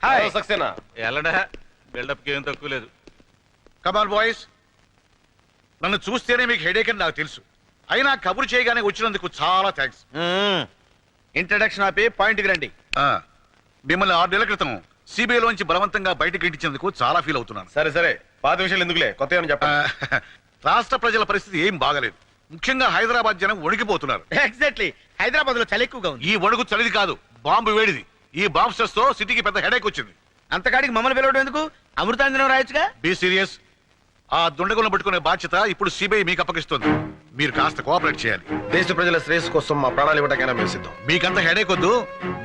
Hi. Saxena? ఎల్లడా బిల్డప్కి ఏం తక్కువ లేదు. కమాల్ బాయ్స్ నన్ను చూస్తేనే మీకు హెడేక్ అని నాకు తెలుసు. అయినా కబురు చేయగానే వచ్చినందుకు చాలా థ్యాంక్స్ ఇంట్రడక్షన్ ఆపి పాయింట్కి రండి. మిమ్మల్ని ఆరు నెలల క్రితం CBI లోంచి బలవంతంగా బయటకు ఇంటించినందుకు చాలా ఫీల్ అవుతున్నాను. సరే సరే. పాత విషయాలు ఎందుకులే? కొత్త ఏమైనా ఆ, చెప్పండి రాష్ట్ర ప్రజల పరిస్థితి ఏం బాగలేదు. ముఖ్యంగా హైదరాబాద్ జనం వణికిపోతున్నారు. ఎగ్జాక్ట్లీ హైదరాబాద్లో చలి ఎక్కువగా ఉంది. ఈ వణుకు చలిది కాదు బాంబు వేడిది. ఈ బాంబ్ స్ట్రెస్తో సిటీకి పెద్ద హెడేక్ వచ్చింది. అంతకాడికి మమ్మల్ని పిలవడం ఎందుకు? అమృతాంజనం రాయొచ్చుగా? బీ సీరియస్ ఆ దుండగులను పట్టుకునే బాధ్యత ఇప్పుడు సిబిఐ మీకు అప్పగిస్తుంది. మీరు కాస్త కోఆపరేట్ చేయాలి. దేశ ప్రజల శ్రేయస్ కోసం మా ప్రాణాలు ఇవ్వడానికైనా మేము సిద్ధం మీకంత హెడేక్ వద్దు.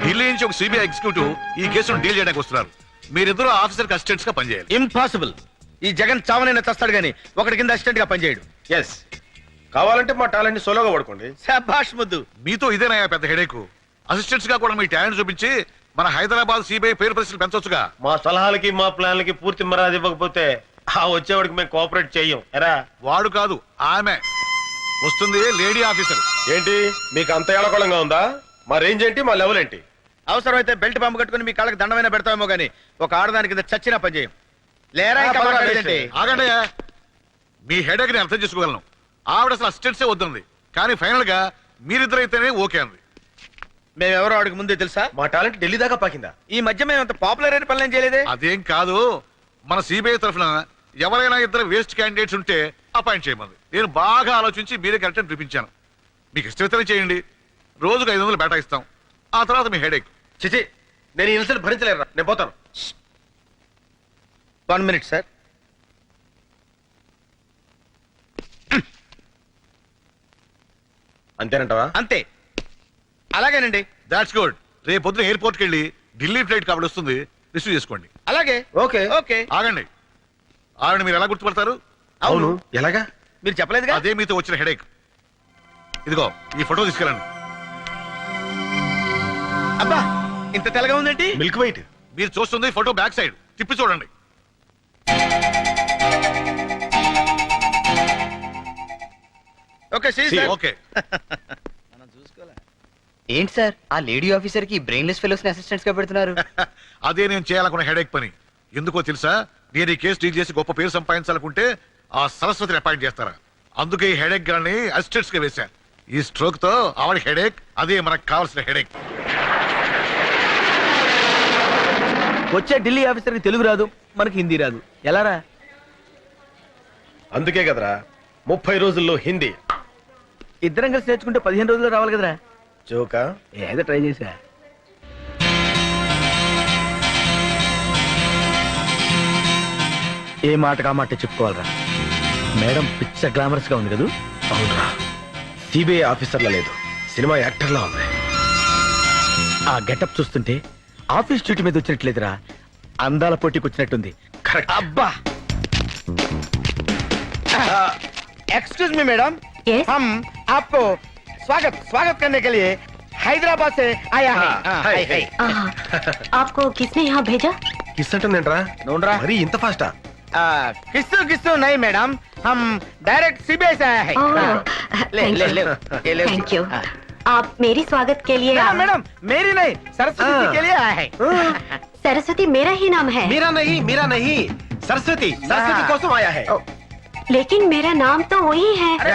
ఢిల్లీ నుంచి ఒక సిబిఐ ఎగ్జిక్యూటివ్ ఈ కేసును డీల్ చేయడానికి వస్తున్నారు. మీరిద్దరు ఆఫీసర్ అసిస్టెంట్స్గా పనిచేయాలి. ఇంపాసిబుల్ ఈ జగన్ చావనైనా చస్తాడు గాని ఒకటి కింద అసిస్టెంట్గా పనిచేయడు. ఎస్ కావాలంటే మా టాలెంట్ని సోలోగా పడుకోండి శభాష్ ముద్దు. మీతో ఇదేనయ్యా పెద్ద హెడేక్ అసిస్టెంట్స్గా కూడా మీ టాలెంట్ చూపించి మన హైదరాబాద్ సిబిఐ పేరు ప్రశ్నలు పెంచొచ్చుగా. మా సలహాలకి మా ప్లాన్లకి పూర్తి మరాది ఇవ్వకపోతే ఆ వచ్చేవాడికి మేము కోఆపరేట్ చెయ్యం. ఎరా? వాడు కాదు ఆమె. వస్తుంది లేడీ ఆఫీసర్ ఏంటి? మీకు అంత ఏడకోళంగా ఉందా? మా రేంజ్ ఏంటి మా లెవెల్ ఏంటి? అవసరమైతే బెల్ట్ పంపు కట్టుకుని మీ కాళ్ళకి దండమైనా పెడతామేమో గానీ ఒక ఆడదాని కింద చచ్చినా లేరా ఇంకా ఆ, మాట్లాడేదేంటి? వేస్ట్. ఆగండి మీ హెడేక్ని అర్థం చేసుకోగలను. ఆవిడ అసలు అసిస్టెంట్సే వద్దంది. కానీ ఫైనల్గా మీరిద్దరైతేనే ఓకే అంది. మేమెవరో ఆడికి ముందే తెలుసా? మా టాలెంట్ ఢిల్లీ దాకా పాకిందా? ఈ మధ్య మేము అంత పాపులర్ అయిన పనులు చేయలేదే? అదేం కాదు మన సిబిఐ తరఫున ఎవరైనా ఇద్దరు వేస్ట్ క్యాండిడేట్స్ ఉంటే అపాయింట్ చేయమంది. నేను బాగా ఆలోచించి మీరే కరెక్ట్ చూపించాను మీకు ఇష్టమైతేనే చేయండి. రోజుకు ఐదు వందలు బేటా ఇస్తాం. ఆ తర్వాత మీ హెడేక్. చిచి నేను ఈ ఇన్సల్ట్ భరించలేరా నేను పోతాను. One minute sir. అంతేనంటావా? అంతే. అలాగేనండి. దాట్స్ గుడ్ రేపు పొద్దున ఎయిర్పోర్ట్కి వెళ్ళి ఢిల్లీ ఫ్లైట్ కాబట్టి వస్తుంది. రిసీవ్ చేసుకోండి. అలాగే. ఓకే. ఓకే. ఆగండి. ఆవిడ మీరు ఎలా గుర్తుపడతారు? అవును. ఎలాగా? మీరు చెప్పలేదుగా? అదే మీతో వచ్చిన హెడేక్. ఇదిగో ఈ ఫోటో తీసుకెళ్ళండి. అబ్బా ఇంత తెల్లగా ఉందేంటి? Milk white. మీరు చూస్తుంది ఫోటో బ్యాక్ సైడ్. తిప్పి చూడండి. ఓకే మనం చూసుకోలే. ఏంటి సార్? ఆ లేడీ ఆఫీసర్కి బ్రెయిన్లెస్ ఫెలోస్ని అసిస్టెంట్స్గా పెడుతున్నారు. అదే నేను చేయాలనుకున్న హెడేక్ పని. ఎందుకో తెలుసా? నేను ఈ కేసు డీల్ చేసి గొప్ప పేరు సంపాదించాలనుకుంటే ఆ సరస్వతిని అపాయింట్ చేస్తారా? అందుకే ఈ హెడేక్ గాని అసిస్టెంట్స్గా వేశా ఈ స్ట్రోక్తో ఆవిడ హెడేక్ అదే మనకు కావాల్సిన హెడేక్. వచ్చే ఢిల్లీ ఆఫీసర్కి తెలుగు రాదు మనకి హిందీ రాదు. ఎలారా? అందుకే కదరా ముప్పై రోజుల్లో హిందీ. ఇద్దరం కలిసి నేర్చుకుంటే పదిహేను రోజులు రావాలి కదరా. చూకా ఏదో ట్రై చేసా ఏ మాట కామాట చెప్పుకోవాలరా. మేడం పిచ్చ గ్లామరస్గా ఉంది కదా? అవునరా. సిబిఐ ఆఫీసర్లా లేదు. సినిమా యాక్టర్లా ఉంది. ఆ గెటప్ చూస్తుంటే ఆఫీస్ డ్యూటీ మీద వచ్చినట్లేదురా. అందాల పోటీకి వచ్చినట్టుంది. కరెక్ట్. అబ్బా! Excuse me madam. आपको स्वागत स्वागत करने के लिए हैदराबाद से आया है हाँ, हाँ, हाय, हाय, हाय। हाय। आहा, आपको किसने यहाँ भेजा కిస్ అంటుందేంట్రా నోండ్రా మరీ ఇంత ఫాస్టా आ, किस्सू किस्सू नहीं मैडम हम डायरेक्ट सीबीआई से आया है ओह, हाँ। ले thank ले you. ले ये ले थैंक यू हाँ। आप मेरी स्वागत के लिए मैडम मैडम मेरी नहीं सरस्वती जी हाँ। के लिए आया है सरस्वती मेरा ही नाम है మీరా నహీ మీరా నహీ సరస్వతి సరస్వతి కోసం ఆయా హై ओ, लेकिन मेरा नाम तो वही है। सरस्वती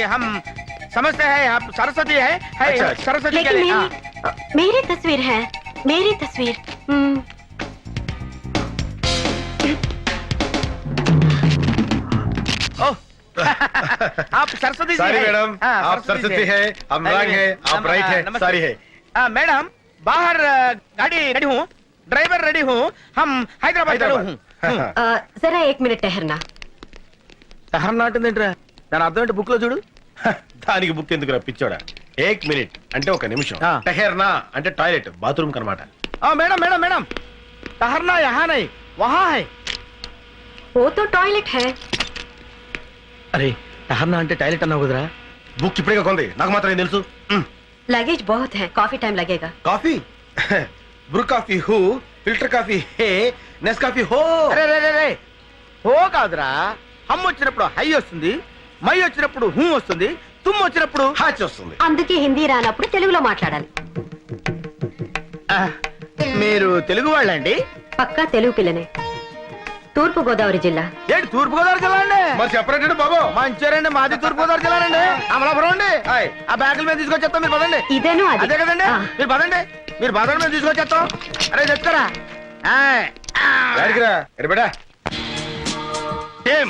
हाँ, हम समझते हैं आप सरस्वती है, है सरस्वती लेकिन मेरी, मेरी तस्वीर है। मेरी तस्वीर। हम्म। आप सरस्वती सारी मैडम हाँ, आप सरस्वती है। हम राग है आप राइट है सारी है। मैडम बाहर गाड़ी गाड़ी हूँ। ड्राइवर रेडी हूँ हम हैदराबाद चलो हूँ हूँ। अ, जरा एक मिनट ठहरना సహనం నాటిందేంట్రా దాని అర్థం ఏంటి బుక్ లో చూడు దానికి బుక్ ఎందుకు పిచ్చోడా ఏక్ మినిట్ అంటే ఒక నిమిషం ఆ. టహెర్నా అంటే టాయిలెట్ బాత్రూమ్ కనమాట हाँ, मैडम मैडम मैडम ठहरना यहाँ नहीं वहाँ है वो तो टॉयलेट है అరే సహనం అంటే టాయిలెట్ అన్నావు కదరా బుక్ ఇప్పుడే కొంది నాకు మాత్రం ఏం తెలుసు మ్, लगेज बहुत है काफी टाइम लगेगा కాఫీ బ్రూ కాఫీ హూ ఫిల్టర్ కాఫీ హే నెస్ కాఫీ హో. అరే రే రే రే హో కాదురా. హమ్ వచ్చినప్పుడు హై వస్తుంది మై వచ్చినప్పుడు హూ వస్తుంది తుమ్ము వచ్చినప్పుడు హాచ్ వస్తుంది. అందుకే హిందీ రానప్పుడు తెలుగులో మాట్లాడాలి. ఆ, మీరు తెలుగు వాళ్ళండి? పక్కా తెలుగు పిల్లనే. తూర్పు గోదావరి జిల్లా. ఏంటి తూర్పు గోదావరి జిల్లా అండి? మరి సెపరేటెడ్ బాబు? మంచిర్యాలండి మాది తూర్పు గోదావరి జిల్లా అండి అమలాపురం అండి. ఆ బ్యాగుల మీద తీసుకొచ్చేస్తాం మీరు పదండి. ఇదేను అది. అదే కదండి. ఆ, మీరు పదండి. మీరు పదండి మేము తీసుకొచ్చేస్తాం. అరే చెప్తారా రా. ఎరబడా ఏం?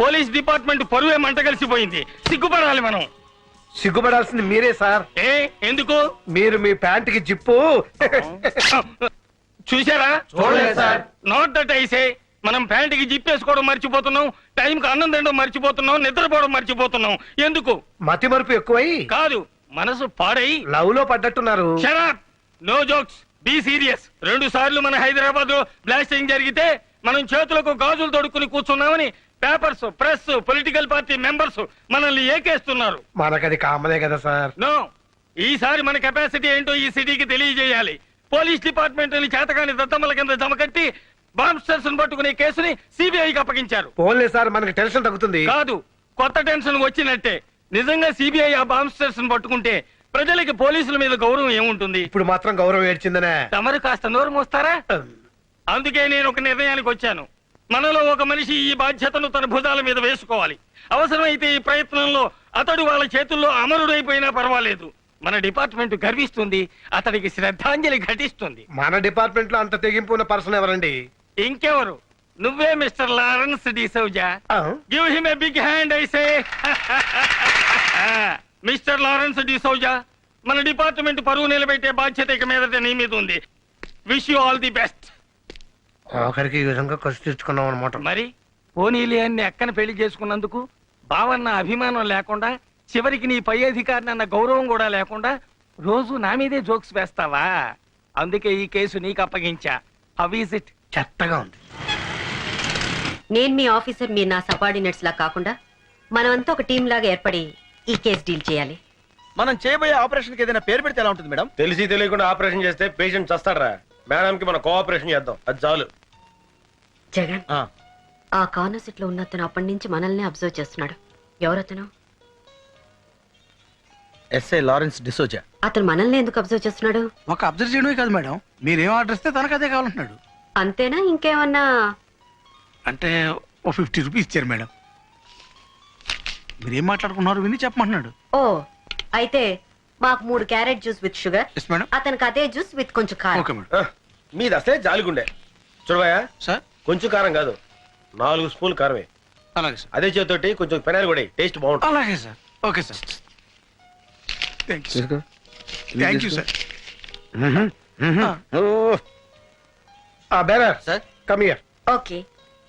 పోలీస్ డిపార్ట్మెంట్ పరువే మంట కలిసిపోయింది. సిగ్గుపడాలి మనం. సిగ్గుపడాల్సింది మీరే సార్. ఏ ఎందుకు? మీరు మీ ప్యాంటుకి జిప్పు. చూసారా. నోట్ దట్ ఐసే మనం ప్యాంటుకి జిప్పేసుకోవడం మర్చిపోతున్నాం టైంకి అన్నం తినడం మర్చిపోతున్నాం నిద్రపోవడం మర్చిపోతున్నాం. ఎందుకు? మతి మరుపు ఎక్కువై కాదు మనసు పాడై లవ్లో పడ్డట్టున్నారు నో జోక్స్ బీ సీరియస్ రెండు సార్లు మన హైదరాబాద్లో బ్లాస్టింగ్ జరిగితే మనం చేతులకు గాజులు తొడుక్కుని కూర్చున్నామని papers press political party members మనల్ని ఏకేస్తున్నారు. మనకది కామనే కదా సార్? నో ఈసారి మన కెపాసిటీ ఏంటో ఈ సిటీకి తెలియజేయాలి. పోలీస్ డిపార్ట్మెంట్ని చేతకాని దత్తమ్మల కింద జమకట్టి బాంబ్స్టర్స్ పట్టుకునే కేసుని సిబిఐకి అప్పగించారు. పోన్లే సార్ మనకి టెన్షన్ తగ్గుతుంది. కాదు కొత్త టెన్షన్ వచ్చినట్టే. నిజంగా సిబిఐ ఆ బాంబ్స్టర్స్ పట్టుకుంటే ప్రజలకి పోలీసుల మీద గౌరవం ఏముంటుంది? ఇప్పుడు మాత్రం గౌరవం ఏడ్చిందనే. తమరు కాస్త నోరు మోస్తారా? అందుకే నేను ఒక నిర్ణయానికి వచ్చాను. మనలో ఒక మనిషి ఈ బాధ్యతను తన భుజాల మీద వేసుకోవాలి. అవసరమైతే ఈ ప్రయత్నంలో అతడు వాళ్ళ చేతుల్లో అమరుడైపోయినా పర్వాలేదు. మన డిపార్ట్మెంట్ గర్విస్తుంది అతడికి శ్రద్ధాంజలి ఘటిస్తుంది. మన డిపార్ట్మెంట్లో అంత తెగింపు ఉన్న పర్సన్ ఎవరండి? ఇంకెవరు? నువ్వే mister Lawrence D'Souza? Give him a big hand ఐసే mister Lawrence D'Souza మన డిపార్ట్మెంట్ పరువు నిలబెట్టే బాధ్యత ఇక మీదట నీ మీద ఉంది. Wish you all the best ఆఖరికి ఈ విధంగా కసి తెచ్చుకున్నాం అనమాట మరి? పోనీలే అని అక్కన పెళ్ళి చేసుకున్నందుకు బావన్న అభిమానం లేకుండా చివరికి నీ పై అధికారిని అన్న గౌరవం కూడా లేకుండా రోజు నా మీదే జోక్స్ వేస్తావా? అందుకే ఈ కేసు నీకు అప్పగించా. హౌ ఈజ్ ఇట్ చెత్తగా ఉంది. నేను మీ ఆఫీసర్ మీరు నా సబార్డినేట్స్ లా కాకుండా మనమంతా ఒక టీం లాగా ఏర్పడి ఈ కేసు డీల్ చేయాలి. మనం చేయబోయే ఆపరేషన్కి ఏదైనా పేరు పెడితే ఎలా ఉంటుంది మేడం? తెలిసి తెలియకుండా ఆపరేషన్ చేస్తే పేషెంట్ చస్తాడరా. మేడం కి మనం కోఆపరేషన్ చేద్దాం. అది చాలు. జగన్ ఆ, ఆ కార్నర్ సీట్లో ఉన్న అతను అప్పటి నుంచి మనల్ని అబ్జర్వ్ చేస్తున్నాడు. ఎవరతను ఎస్ఐ లారెన్స్ డిసోజా. అతను మనల్ని ఎందుకు అబ్జర్వ్ చేస్తున్నాడు? ఒక అబ్జర్వ్ చేయడమే కాదు మేడం. మీరేం ఆర్డర్ ఇస్తే తనకు అదే కావాలంటున్నాడు. అంతేనా? ఇంకేమన్నా? అంటే ఓ ఫిఫ్టీ రూపీస్ ఇచ్చారు మేడం. మీరేం మాట్లాడుకున్నారు? విని చెప్పమంటున్నాడు. ఓ అయితే మాకు మూడు carrot juice with sugar. Yes madam అతనికి అదే జ్యూస్ విత్ కొంచెం కారం. ఓకే మేడం ఆ, మీది అసలే జాలిగుండే. చూడబాయా సార్? కొంచెం కారం కాదు నాలుగు స్పూన్ కారమే. అలాగే సార్. అదే చేతోటి కొంచెం పెనాలు కూడా టేస్ట్ బాగుంటుంది. అలాగే sir. Okay sir. Thank you sir thank you sir ఆ. Sir? Come here okay.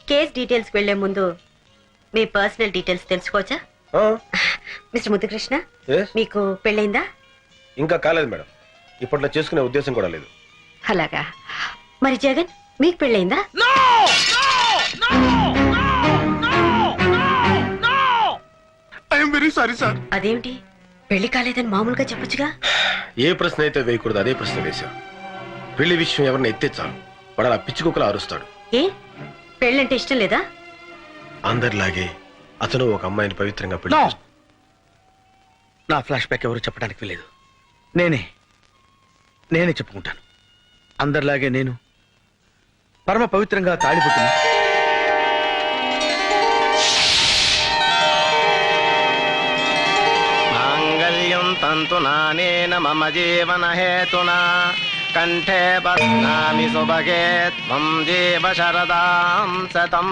Case details వెళ్ళే ముందు మీ పర్సనల్ డీటెయిల్స్ తెలుసుకోవచ్చా? మిస్టర్ ముద్దుకృష్ణ మీకు పెళ్ళైందా? ఇంకా కాలేదు మేడం. ఇప్పట్లో చేసుకునే ఉద్దేశం కూడా లేదు. అలాగా. మరి జగన్ మీకు పెళ్ళైందా? సారీ సార్ అదేమిటి? పెళ్ళి కాలేదని మామూలుగా చెప్పొచ్చుగా? ఏ ప్రశ్న అయితే వేయకూడదు అదే ప్రశ్న వేశాం. పెళ్ళి విషయం ఎవరిని ఎత్తే చాలు. వాడు అలా పిచ్చి కుక్కలా అరుస్తాడు. ఏ? పెళ్ళంటే ఇష్టం లేదా? అందరిలాగే అతను ఒక అమ్మాయిని పవిత్రంగా పెళ్ళి. నా ఫ్లాష్ బ్యాక్ ఎవరు చెప్పడానికి వెళ్ళలేదు నేనే. నేనే చెప్పుకుంటాను. అందరిలాగే నేను పరమ పవిత్రంగా తాడిపుట్టింది మాంగళ్యం తంతు నానేన మమ జీవన హేతునా. సుభగే త్వం జీవ శరదాం శతం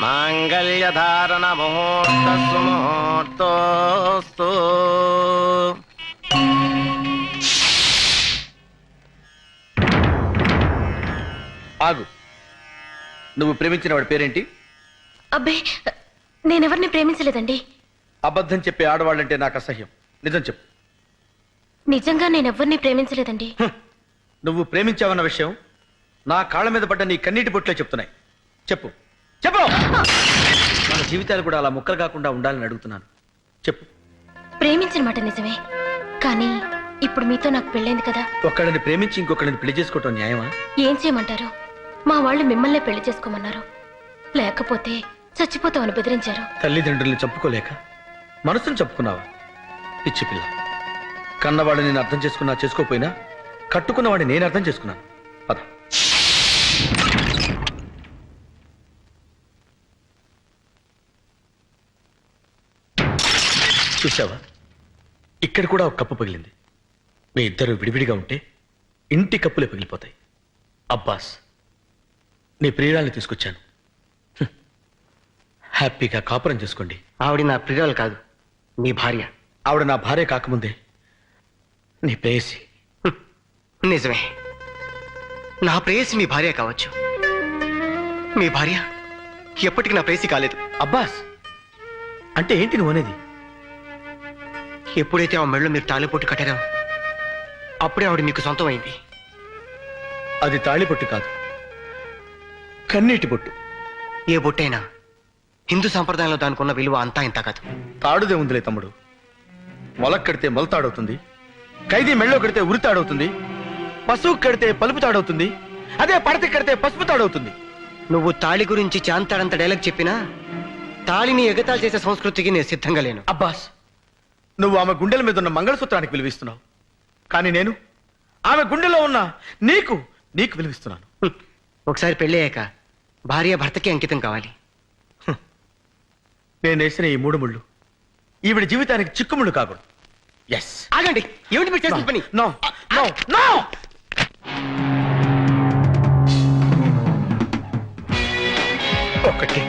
మాంగళ్య ధారణ ముహూర్త సుముహూర్తోస్తు ఆగు. నువ్వు ప్రేమించిన వాడి పేరేంటి? అబ్బే నేనెవరిని ప్రేమించలేదండి. అబద్ధం చెప్పే ఆడవాళ్ళంటే నాకు అసహ్యం. నిజం చెప్పు. నిజంగా నేనెవ్వరిని ప్రేమించలేదండి. నువ్వు ప్రేమించావన్న విషయం నా కాళ్ళ మీద పడ్డ నీ కన్నీటి బొట్లే చెప్తున్నాయి. చెప్పు. చెప్పు! మన జీవితాలు కూడా అలా ముక్కలు కాకుండా ఉండాలని అడుగుతున్నాను. చెప్పు. ప్రేమించిన మాట నిజమే. కానీ ఇప్పుడు మీతో నాకు పెళ్ళైంది కదా. ఒక్కడిని ప్రేమించి ఇంకొకడిని పెళ్ళి చేసుకోవటం న్యాయమా? ఏం చేయమంటారు? మా వాళ్ళు మిమ్మల్నే పెళ్ళి చేసుకోమన్నారు. లేకపోతే చచ్చిపోతామని బెదిరించారు. తల్లిదండ్రుల్ని చంపుకోలేక మనసును చెప్పుకున్నావా పిచ్చి పిల్ల. కన్నవాడిని నేను అర్థం చేసుకున్నా చేసుకోపోయినా కట్టుకున్నవాడిని నేను అర్థం చేసుకున్నాను. పద. చూసావా ఇక్కడ కూడా ఒక కప్పు పగిలింది. మీ ఇద్దరు విడివిడిగా ఉంటే ఇంటి కప్పులే పగిలిపోతాయి. అబ్బాస్ నీ ప్రియురాల్ని తీసుకొచ్చాను. హ్యాపీగా కాపురం చేసుకోండి. ఆవిడ నా ప్రియురాలు కాదు మీ భార్య. ఆవిడ నా భార్య కాకముందే నీ ప్రేయసి నిజమే. నా ప్రేయసి మీ భార్య కావచ్చు. మీ భార్య ఎప్పటికీ నా ప్రేయసి కాలేదు. అబ్బాస్! అంటే ఏంటి నువ్వు అనేది? ఎప్పుడైతే ఆ మెళ్ళో మీరు తాళిపొట్టు కట్టారో అప్పుడే ఆవిడ మీకు సొంతం అయింది అది తాళిపొట్టు కాదు. కన్నీటి బొట్టు ఏ బొట్టైనా హిందూ సంప్రదాయంలో దానికి ఉన్న విలువ అంతా ఇంత కాదు. తాడుదే ఉందిలే తమ్ముడు. మొలక్ కడితే మొలతాడవుతుంది. ఖైదీ మెళ్ళో కడితే ఉరి తాడవుతుంది పశువు కడితే పలుపు తాడవుతుంది అదే పడత కడితే పసుపు తాడవుతుంది. నువ్వు తాళి గురించి చాంతాడంత డైలాగ్ చెప్పినా తాళిని ఎగతాళి చేసే సంస్కృతికి నేను సిద్ధంగా లేను. అబ్బాస్ నువ్వు ఆమె గుండెల మీద ఉన్న మంగళసూత్రానికి విలువిస్తున్నావు. కానీ నేను ఆమె గుండెలో ఉన్న నీకు నీకు విలువిస్తున్నాను. ఒకసారి పెళ్ళయ్యాక భార్య భర్తకి అంకితం కావాలి. నేను వేసిన ఈ మూడు ముళ్ళు ఈవిడ జీవితానికి చిక్కుముళ్ళు కాకూడదు. ఎస్ ఆగండి. ఏమిటి మీరు చేసిన పని? నో నో నో ఒకటి.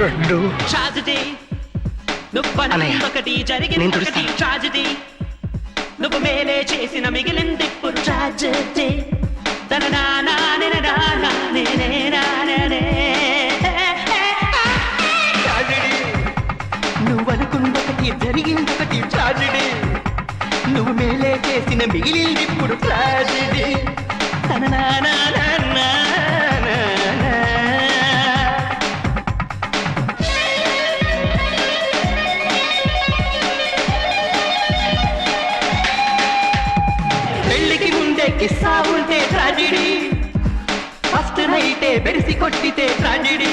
రెండు. ట్రాజడీ నువ్వు అన్నయ్య, ఒకటి నేను జరిగింది ఒకటి. తుడుస్తాను. ట్రాజడీ నువ్వు మేలే చేసిన మిగిలింది ఇప్పుడు ట్రాజడీ తన నానా నిన ట్రాజడీ నువ్వు మేలే చేసిన మిగిలింది ఇప్పుడు ట్రాజడీ తన ముందే కిస్సా ఉంటే ట్రాజిడీ. ఫస్ట్ నైటే బెరిసి కొట్టితే ట్రాజిడీ.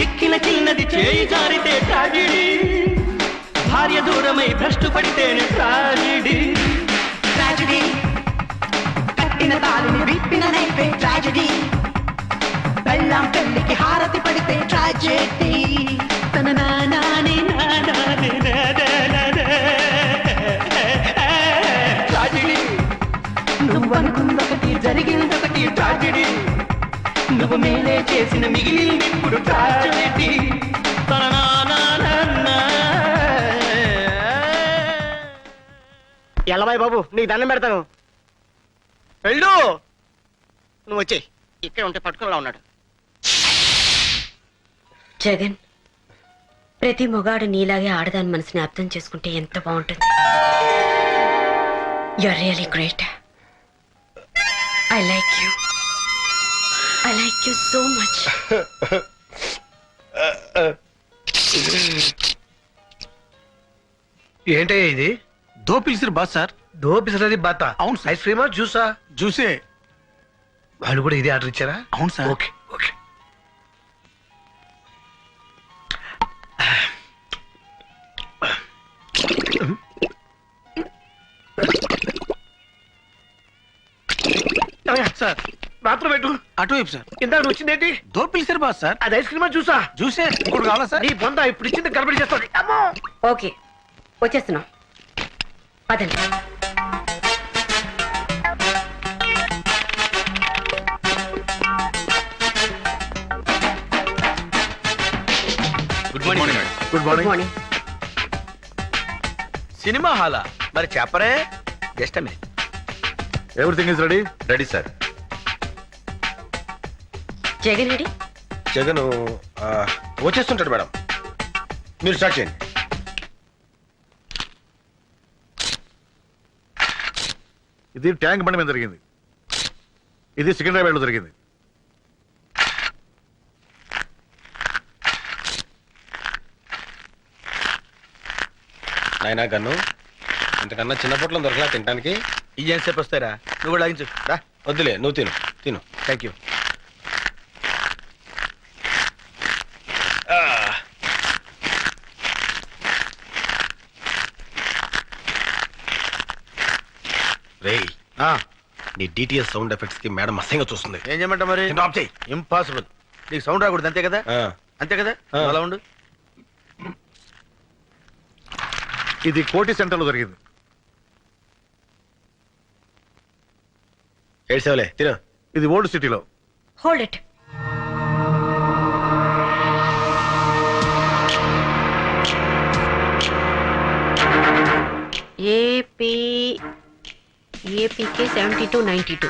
చిక్కిన చిన్నది చేయి జారితే ట్రాజిడీ. భార్య దూరమై భ్రష్టు పడితేనే ట్రాజిడీ. విప్పిన తాలిని విప్పిన నైపే ట్రాజడీ బెల్లం పెళ్ళికి హారతి పడితే ట్రాజెడీ తన నానాని ట్రాజడీ నువ్వనుకుందొకటి జరిగిందొకటి ట్రాజడీ నువ్వు మేలే చేసిన మిగిలింది ఇప్పుడు ట్రాజడీ తన నానా ఎల్లబాయ్ బాబు నీకు దండం పెడతాను. వెళ్ళు. నువ్వు వచ్చే ఇక్కడ ఉంటే పట్టుకునేలా ఉన్నాడు. జగన్ ప్రతి మొగాడు నీలాగే ఆడదాని మనసుని అర్థం చేసుకుంటే ఎంత బాగుంటుంది. You are really great I like you I like you so much ఏంటయ్యా ఇది? దో పిలిచిరు బాస్ సార్. దో బాత. అవును సార్. ఐస్ క్రీమా జ్యూసా? చూసే వాళ్ళు కూడా ఇదే ఆర్డర్ ఇచ్చారా? అవును సార్. Okay okay. సార్ మాత్రం పెట్టు అటువైపు సార్. ఇందాక నువ్వు వచ్చిందేంటి దో పిలిచిరు బాస్ సార్. అది ఐస్ క్రీమా జ్యూసా? చూసే ఇంకోటి కావాలా సార్? నీ బొంద ఇప్పుడు ఇచ్చింది గడబడి చేస్తుంది. అమ్మో! ఓకే వచ్చేస్తున్నాం. పదండి. Good morning good good morning morning cinema హాలా. మరి చెప్పరే? Just minute everything is ready ready sir Jagan ready? Jagan వచ్చేస్తుంటాడు madam. మీరు స్టార్ట్ చేయండి. ఇది ట్యాంక్ బండి మీద జరిగింది. ఇది సికింద్రాబాద్లో జరిగింది. నాయనా గన్ను ఇంతకన్నా చిన్న పొట్లం దొరకలా తినడానికి ఇదేం సేపు వస్తారా నువ్వు కూడా లాగించు రా వద్దులే నువ్వు తిను తిను. థ్యాంక్ యూ రేయ్ ఆ, నీ డిటిఎస్ సౌండ్ ఎఫెక్ట్స్కి మేడం అసహ్యంగా చూస్తుంది. ఏం చేయమంటా మరి? ఆఫ్ చేయి. ఇంపాసిబుల్ నీకు సౌండ్ రాకూడదు అంతే కదా? ఆ, అంతే కదా. అలా ఉండు. ఇది కోటి సెంటర్లో జరిగింది. ఏడ్చావులే తిను. ఇది ఓల్డ్ సిటీలో. Hold it APK seventy two ninety two.